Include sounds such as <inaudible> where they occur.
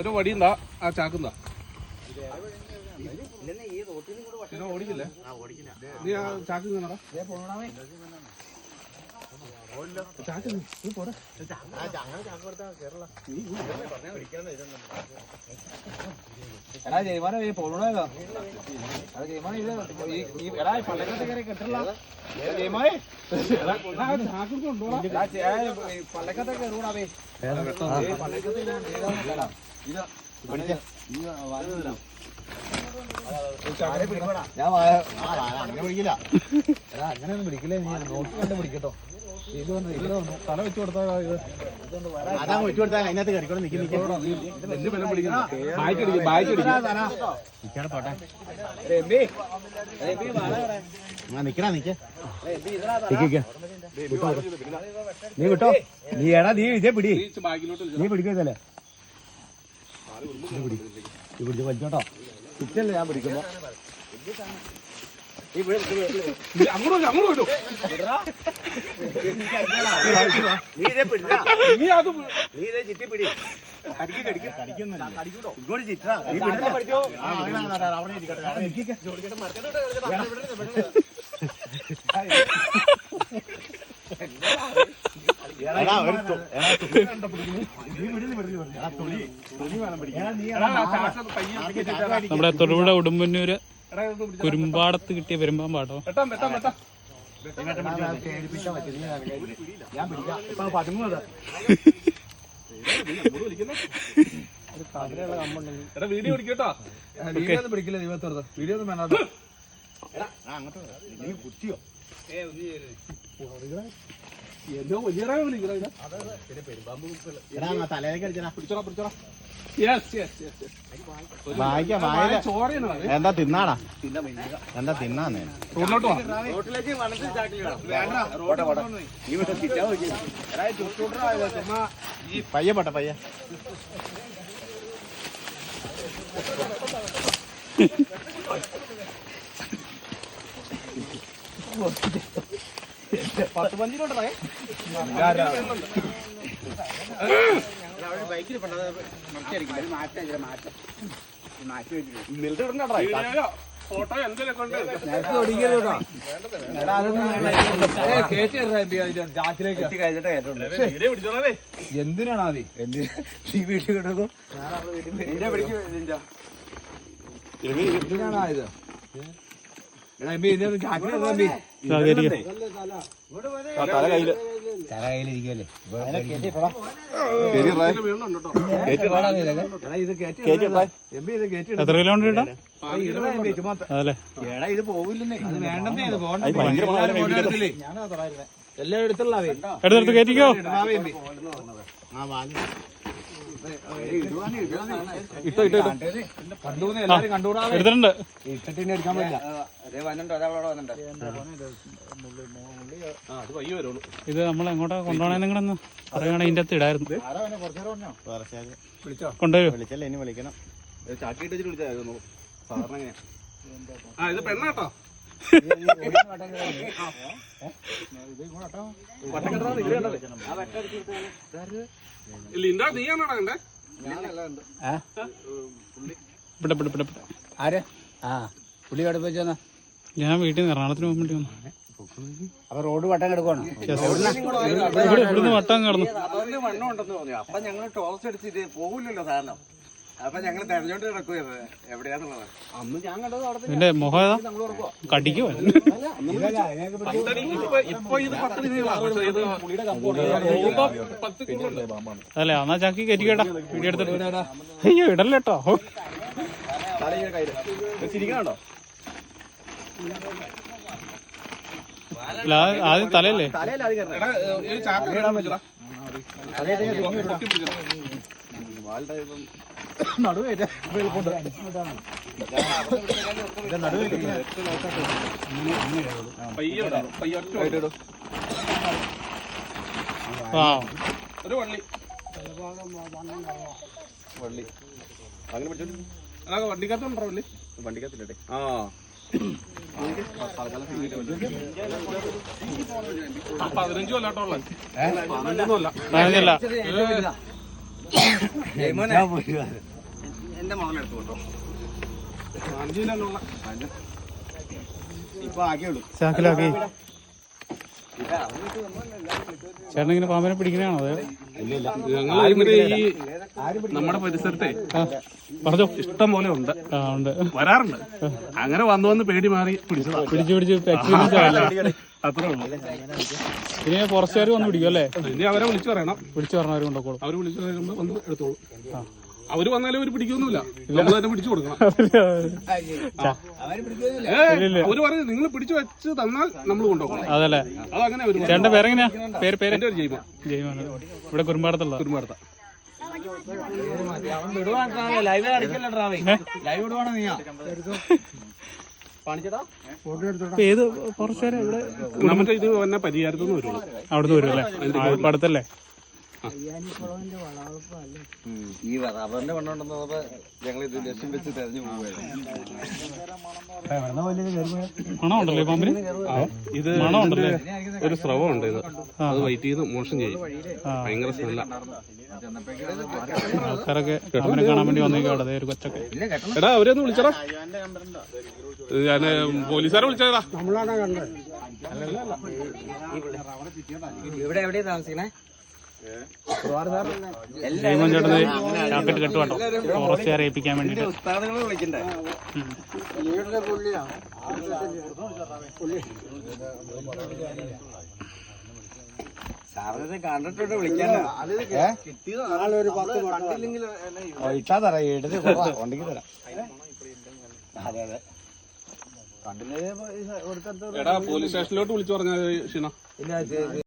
ഒരു വടിയുണ്ടാ. ആ ചാക്കുന്നാ ഓടിക്കില്ലേ? നീ ആ ചാക്ക് നിന്നടാ. ചാക്ക് നീ, നീ പോടാ എടാ ജയ്മാനെ പോണോ എടാ ജയ്മാനെ ഇത് ഈ- ഈ എടാ ഈ പള്ളക്കത്തെ കയറി കെട്ടില്ല ജയ്മാനെ. പള്ളിക്കത്തെ ആ ചാക്ക് കൊണ്ടുപോടാ. എടാ ചേ- ഈ പള്ളക്കത്തെ കയറൂടാ ബേ ഈ പള്ളക്കത്തെ ഇത് ഇതാ. ഇത് പിടിച്ച. ഈ വാലില്ല. ഞാൻ അങ്ങനെ പിടിക്കില്ല. എടാ അങ്ങനെയൊന്നും പിടിക്കില്ല നീ? നോക്കി കണ്ട് പിടിക്കട്ടോ ഇത് വന്ന് ഇത് വന്നു തല വെച്ച് കൊടുത്താ ഇത്. അതാ വെച്ചു കൊടുത്താൽ അതിനകത്ത് കറിക്കൂടെ നിൽക്കി നിൽക്കി വലിയ ബലം പിടിക്കുന്ന. ബായ്ക്കടിക്കും ബായ്ക്കടിക്കും രമ്പി രമ്പി വാള ആ നിക്കടാ നിക്ക. നീ വിട്ടോ. നീ എടാ നീ ഇതേ പിടി. നീ പിടിക്കുന്നല്ലേ നീ പിടിച്ച് വലിച്ചോട്ടോ. ഞാൻ പിടിക്കുമ്പോ അങ്ങോട്ട് അങ്ങോട്ട്. നീ അത് നീ പിടി ഇങ്ങോട്ട് നീ അവിടെ. നമ്മുടെ തൊടുപുഴ ഉടുമ്പന്നൂര്. കുരുമ്പാടത്ത് കിട്ടിയ പെരുമ്പാൻ വീഡിയോ പിടിക്കട്ടോ. വീഡിയോ ഒന്നും പിടിക്കില്ല ദൈവത്തോട് വീഡിയോ ഒന്നും വേണ്ട അങ്ങോട്ട് കുത്തിയോ? എന്തോ വലിയ പിടിച്ചോടാ പിടിച്ചോടാ. വായിക്ക ചോറയാണ് എന്താ തിന്നാടാ? എന്താ തിന്നാന്ന് റോഡിലോട്ട് പയ്യെ പോട്ടെ പയ്യെ. പത്ത് പഞ്ചിലോട്ടേ ഫോട്ടോ എന്തെങ്കിലും കൊണ്ട് വീഡിയോ പിടിച്ചോളേ എന്തിനാണ് ആദ്യ ഈ വീഡിയോ കിട്ടുന്നു എന്തിനാണ് ഇത്? എടാ എമ്പി ഇതിനൊന്നും ചാക്കിലിടാ എമ്പി. തല കയ്യിൽ. ഇടാ. എത്ര കിലോ ഉണ്ട് കേട്ടോ? ആ, ഇടടാ എമ്പി, ചുമ്മാ ത- അതല്ലേ എടാ ഇത് പോവില്ലെന്നേ. അത് വേണ്ടെന്നേ ഇത് പോകണ്ട. എടുത്തുള്ള എടുത്തെടുത്ത് കയറ്റിക്കോ ആ വാൽ ഇട്ടോ ഇട്ടോ എല്ലാരും എടുത്തിട്ടുണ്ട്. ഇട്ടിട്ട് എടുക്കാൻ പറ്റില്ല ഇത് നമ്മൾ എങ്ങോട്ടാ കൊണ്ടുപോകണേ കൂടെ പറയുകയാണെങ്കിൽ ഇതിന്റെ അകത്ത് ഇടായിരുന്നു. കൊണ്ടുവരും. വിളിച്ചല്ലേ ഇനി വിളിക്കണം. ചാക്കിട്ട് വെച്ചിട്ട് വിളിച്ചായിരുന്നു സാധാരണ എങ്ങനെയാ ആ ഇത് പെണ്ണാട്ടോ? ആര്? ആ പുള്ളി ഞാൻ വീട്ടിൽ നിന്ന് എറണാകുളത്തിന് പോകാൻ വേണ്ടി വന്നു. അപ്പൊ റോഡ് വട്ടം കിടക്കുവാണ്? ഇവിടെ ഇവിടുന്ന് വട്ടം കിടന്നു. അപ്പൊ ഞങ്ങൾ ടോർച്ച് അടിച്ചിട്ട് പോകില്ലല്ലോ സാധനം. അപ്പൊ ഞങ്ങൾ തെരഞ്ഞോണ്ട് അന്ന് ഞാൻ കണ്ടത് അവിടെ ഇതിന്റെ മുഖം കടിക്കോ അതല്ലേ എന്നാ ചാക്കി കയറ്റിക്കേട്ടാ വീഡിയോ എടുത്തിട്ട്. അയ്യോ ഇടല്ലേട്ടോ. ആദ്യം തലയല്ലേ? എടാ ഒരു ഇടാം. പയ്യെ ഒറ്റ വള്ളി. ആ. ഒരു വള്ളി. അങ്ങനെ പിടിച്ചോളൂ അതൊക്കെ വണ്ടിക്കകത്തുണ്ടോ വള്ളി? വണ്ടിക്കകത്തില്ലേ ആ. പതിനഞ്ച് കൊല്ലാട്ടോള്ള പതിനഞ്ചൊന്നുമല്ല പറഞ്ഞില്ല ജയമോനെ എന്റെ ആക്കിയുള്ളൂ ചാക്കിലാക്കി. ചേട്ടൻ ഇങ്ങനെ പാമ്പിനെ പിടിക്കണാണോ അതെ? നമ്മുടെ പരിസരത്തെ പറഞ്ഞോ. ഇഷ്ടം പോലെ ഉണ്ട്. ഉണ്ട്. വരാറുണ്ട്. അങ്ങനെ വന്നു വന്ന് പേടി മാറി പിടിച്ചു പിടിച്ച് പിടിച്ച് എക്സ്പീരിയൻസ് അത്രേ ഉള്ളൂ ഇനി പുറത്തുകാർ വന്ന് പിടിക്കും അല്ലേ? ഇനി അവരെ വിളിച്ചു പറയണം. വിളിച്ചു പറഞ്ഞവർ കൊണ്ടോക്കോളും അവർ വിളിച്ചു പറയുമ്പോ വന്ന് എടുത്തോളൂ. അവർ വന്നാലും അവർ പിടിക്കൊന്നുമില്ല നമ്മൾ തന്നെ പിടിച്ചു കൊടുക്കണം. <laughs> അവർ പറഞ്ഞു നിങ്ങൾ പിടിച്ചു വെച്ച് തന്നാൽ നമ്മൾ കൊണ്ടുപോകണം. അതല്ലേ? അതങ്ങനെ. ചേട്ടന്റെ പേരെങ്ങനെയാ? പേര് പേര്? എന്റെ ജയ്മ ജയ്മാണ് ഇവിടെ കുറുമ്പാടത്തുള്ള കുരുമാടത്ത ലൈവ് അടിക്കല്ലോ ലൈവ് ഇടുവാണ് നീയാ? <laughs> ഏത് ഫോറസ്റ്റുകാരെ ഇവിടെ നമുക്ക് ഇത് തന്നെ പരിചാരത്തുനിന്ന് വരുള്ളൂ അവിടുന്ന് വരും അല്ലേ? ആ, ഇപ്പൊ അടുത്തല്ലേ ഈ റബ്ബറിന്റെ പറഞ്ഞപ്പോ ഞങ്ങൾ ഇത് ലക്ഷ്യം വെച്ച് തെരഞ്ഞു പോവുകയാണ്. മണം ഉണ്ടല്ലോ ഈ പാമ്പിന്? ഇത് മണം ഉണ്ടല്ലേ ഒരു സ്രവമുണ്ട് ഇത്. അത് വൈറ്റ് ചെയ്ത് മോഷൻ ചെയ്യും. ഭയങ്കര സ്മെല്ല. ആൾക്കാരൊക്കെ കാണാൻ വേണ്ടി വന്നേക്കും അവിടെ ഒരു കൊച്ചൊക്കെ. എടാ അവരെ ഒന്ന് വിളിച്ചടാ. ഞാൻ പോലീസുകാരെ വിളിച്ചതാ. ഇവിടെ എവിടെയാ താമസിക്കണേ? ജയ്മോൻ കെട്ടുവാട്ടോ ഫോറസ്റ്റുകാരെ ഏൽപ്പിക്കാൻ വേണ്ടിട്ട് കണ്ടിട്ടുണ്ട് വിളിക്കാൻ ഇട്ടാ തരാം എടുത്ത് ഉണ്ടെങ്കിൽ തരാം അതെ അതെ കണ്ടില്ലേ പോലീസ് സ്റ്റേഷനിലോട്ട് വിളിച്ചു പറഞ്ഞ ഇല്ല